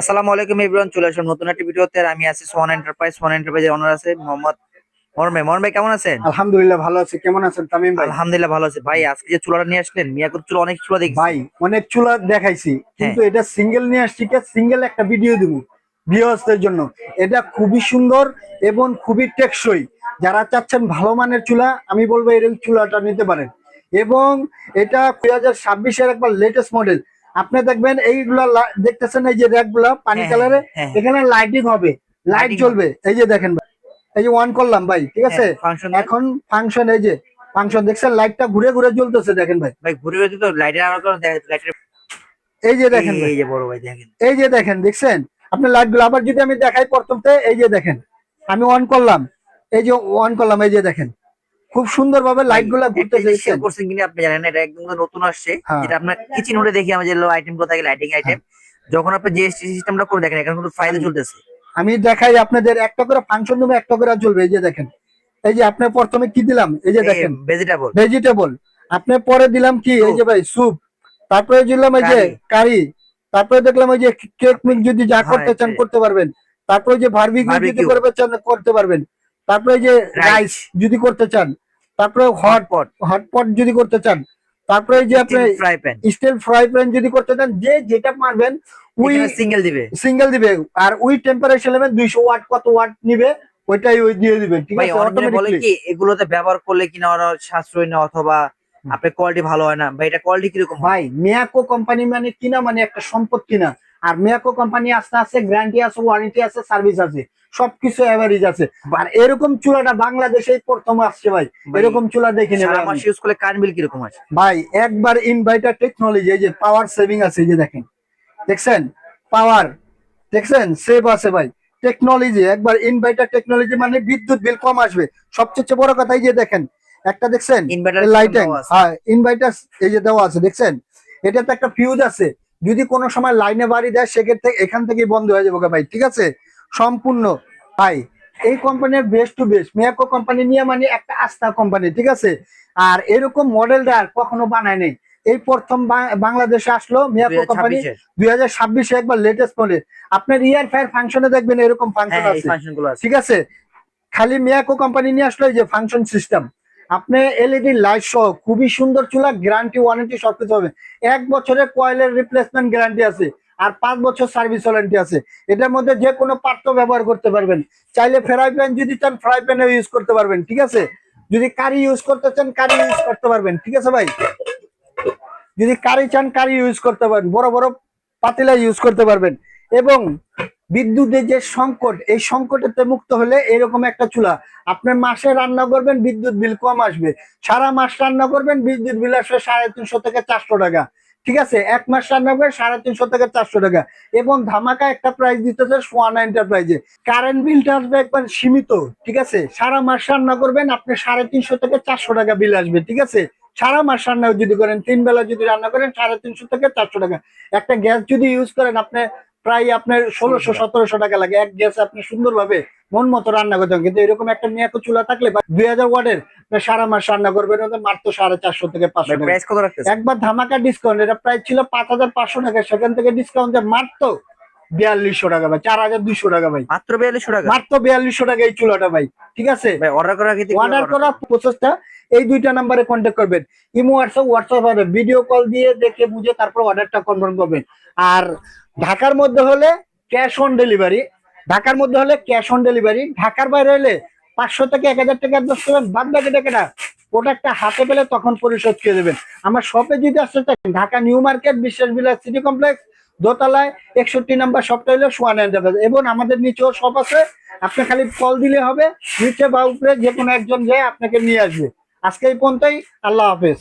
আসসালামু আলাইকুম এভরিওয়ান চলে আসলাম নতুন একটা ভিডিওতে আমি আছি সোয়ান এন্টারপ্রাইজ। সোয়ান এন্টারপ্রাইজের অনার আছে মোহাম্মদ মরমে। মরমে কেমন আছেন? আলহামদুলিল্লাহ ভালো আছি। কেমন আছেন তামিম ভাই? আলহামদুলিল্লাহ ভালো আছে। ভাই আজকে যে চুলাটা নিয়ে আসলেন মিয়াকুর চুলা অনেক চুলা দেখছি। ভাই অনেক চুলা দেখাইছি কিন্তু হ্যাঁ। এটা সিঙ্গেল নিয়ে আসছি সিঙ্গেল একটা ভিডিও দিব গৃহস্থের জন্য। এটা খুবই সুন্দর এবং খুবই টেকসই। যারা চাচ্ছেন ভালো মানের চুলা আমি বলব এর চুলাটা নিতে পারেন। এবং এটা দুই হাজার ছাব্বিশের একবার লেটেস্ট মডেল আপনি দেখবেন এইগুলা দেখতেছেন এই যে র্যাকগুলা পানি হ্যাঁ, কালারে হ্যাঁ, এখানে লাইটিং হবে। লাইট জ্বলবে। এই যে দেখেন ভাই এই যে অন করলাম ভাই ঠিক আছে? ফাংশন এখন ফাংশন এই যে ফাংশন দেখছেন লাইটটা ঘুরে ঘুরে জ্বলতেছে দেখেন ভাই। ভাই ঘুরে ঘুরে তো লাইটের আলো লাইটের এই যে দেখেন ভাই। এই যে বড় ভাই দেখেন। এই যে দেখেন দেখছেন? আপনার লাইটগুলো আবার যদি আমি দেখাই প্রথমতে এই যে দেখেন আমি অন করলাম। এই যে অন করলাম এই যে দেখেন। খুব সুন্দর ভাবে লাইটগুলা ঘুরতে শেয়ার করছেন কিনা আপনি জানেন এটা একদম নতুন আসছে। হ্যাঁ। যেটা আপনার কিচেন হোডে দেখি আমরা যে আইটেমগুলো থাকে লাইটিং আইটেম যখন আপনি জিএসটি সিস্টেমটা করে দেখেন এখানে কিন্তু ফাইদা চলতেছে। আমি দেখাই আপনাদের একটা করে ফাংশন দেবো একটা করে চলবে এই যে দেখেন। এই যে আপনি প্রথমে কি দিলাম? এই যে দেখেন। ভেজিটেবল ভেজিটেবল আপনি পরে দিলাম কি? এই যে ভাই স্যুপ তারপরে দিলাম এই যে কারি। তারপরে দেখলাম ওই যে কেক মিক যদি যা হ্যাঁ, করতে চান করতে পারবেন। তারপরে যে বারবিকিউ যদি করতে চান করতে পারবেন। তারপরে যে রাইস যদি করতে চান তারপরে হট হটপট হটপট যদি করতে চান তারপরে যে আপনি fry pan steel fry pan যদি করতে চান যে যেটা পারবেন ওই সিঙ্গেল দিবে। সিঙ্গেল দিবে আর ওই টেম্পারেচার নেবেন দুইশো ওয়াট কত ওয়াট নিবে ওইটাই ওই দিয়ে দিবে ঠিক আছে? অনেকে বলে কি এগুলোতে ব্যবহার করলে কিনা ওরা সাশ্রয় না অথবা আপনার কোয়ালিটি ভালো হয় না। ভাই এটা কোয়ালিটি কীরকম? ভাই মিয়াকো কোম্পানি মানে কিনা মানে একটা সম্পদ কিনা। আর মিয়াকো কোম্পানি আস্তে আস্তে গ্যারান্টি আছে ওয়ারেন্টি আছে সার্ভিস আছে সবকিছু এভারেজ আছে। আর এরকম চুলাটা বাংলাদেশেই প্রথম আসছে ভাই। এরকম চুলা দেখে নেবে সারা ইউজ করলে কারেন্ট বিল কীরকম আছে? ভাই একবার ইনভার্টার টেকনোলজি এই যে পাওয়ার সেভিং আছে এই যে দেখেন। দেখছেন? পাওয়ার দেখছেন? সেভ আছে ভাই। টেকনোলজি একবার ইনভার্টার টেকনোলজি মানে বিদ্যুৎ বিল কম আসবে। সবচেয়ে বড় কথা এই যে দেখেন একটা দেখছেন? ইনভার্টার লাইটিং হ্যাঁ ইনভার্টার এই যে দেওয়া আছে দেখছেন? এটাতে একটা ফিউজ আছে। যদি কোনো সময় লাইনে বাড়ি দেয় সেক্ষেত্রে এখান থেকেই বন্ধ হয়ে যাবে ভাই ঠিক আছে? সম্পূর্ণ। ভাই এই কোম্পানির best to best Miyako company নিয়ে মানে একটা আস্থা কোম্পানি ঠিক আছে? আর এরকম মডেলটা আর কখনো বানায় নেই। এই প্রথম বাংলাদেশে আসলো মিয়াকো কোম্পানি দুই হাজার ছাব্বিশে একবার লেটেস্ট মডেল আপনার ইয়ার ফায়ার ফাংশনে দেখবেন এরকম ফাংশন হ্যাঁ আছে। আছে। ঠিক আছে? খালি মিয়াকো কোম্পানি নিয়ে আসলো এই যে ফাংশন সিস্টেম আপনি এলইডি লাইট সহ খুবই সুন্দর চুলা গ্যারান্টি ওয়ারেন্টি সবকিছু হবে। এক বছরের কয়েলের রিপ্লেসমেন্ট গ্যারান্টি আছে, আর পাঁচ বছর সার্ভিস ওয়ারেন্টি আছে। এটার মধ্যে যে কোনো পাত্র ব্যবহার করতে পারবেন। চাইলে ফ্রাই প্যান যদি চান ফ্রাই প্যানে ইউজ করতে পারবেন, ঠিক আছে? যদি কারি ইউজ করতে চান কারি ইউজ করতে পারবেন, ঠিক আছে ভাই? যদি কারি চান কারি ইউজ করতে পারবেন, বড় বড় পাতিলা ইউজ করতে পারবেন। এবং বিদ্যুতের যে সংকট, এই সংকটের মুক্ত হলে এরকম একটা চুলা। আপনি মাসে রান্না করবেন, বিদ্যুৎ বিল কম আসবে। সারা মাস রান্না করবেন, বিদ্যুৎ বিল আসবে সাড়ে তিনশো থেকে চারশো টাকা। ঠিক আছে? এক মাস রান্না করবেন সাড়ে তিনশো থেকে চারশো টাকা। এবং ধামাকা একটা প্রাইস দিতেছে সোয়ানা এন্টারপ্রাইজে কারেন্ট বিলটা আসবে একবার সীমিত, ঠিক আছে? সারা মাস রান্না করবেন, আপনি সাড়ে তিনশো থেকে চারশো টাকা বিল আসবে, ঠিক আছে? সারা মাস রান্না যদি করেন, তিন বেলা যদি রান্না করেন, সাড়ে তিনশো থেকে চারশো টাকা। একটা গ্যাস যদি ইউজ করেন, আপনি প্রায় আপনার ষোলোশো সতেরোশো টাকা লাগে। এক গ্যাস আপনি সুন্দরভাবে মন মতো রান্না করতে কিন্তু এরকম একটা মিয়াকো চুলা থাকলে দুই হাজার ওয়ার্ডের সারা মাস রান্না করবেন মাত্র সাড়ে চারশো থেকে পাঁচশো একবার ধামাকা ডিসকাউন্ট এটা প্রাইস ছিল পাঁচ হাজার পাঁচশো টাকা। সেখান থেকে ডিসকাউন্ট মাত্র বিয়াল্লিশশো টাকা ভাই চার হাজার দুইশো টাকা ভাই। মাত্র বিয়াল্লিশশো টাকা? মাত্র বিয়াল্লিশশো টাকা এই চুলাটা ভাই ঠিক আছে? ভাই অর্ডার অর্ডার প্রসেসটা এই দুইটা নাম্বারে কন্ট্যাক্ট করবেন। Imo WhatsApp WhatsApp video call দিয়ে দেখে বুঝে তারপর অর্ডারটা কনফার্ম করবেন। আর ঢাকার মধ্যে হলে ক্যাশ অন ডেলিভারি ঢাকার মধ্যে হলে ক্যাশ অন ডেলিভারি ঢাকার বাইরে হলে পাঁচশো থেকে এক হাজার টাকা অ্যাডভান্স করবেন, বাদ বাকি টাকাটা প্রোডাক্টটা হাতে পেলে তখন পরিশোধ করে দেবেন। আমার শপে যদি আসতে চান, ঢাকা নিউ মার্কেট, বিশ্বাস বিলাস সিটি কমপ্লেক্স, দোতলায় একষট্টি নাম্বার শপটা হলো সোয়ান এন্টারপ্রাইজ এবং আমাদের নিচেও শপ আছে, আপনি খালি কল দিলে হবে, নিচে বা উপরে যে কোনো একজন যায় আপনাকে নিয়ে আসবে। আজকে এই পর্যন্তই, আল্লাহ হাফেজ।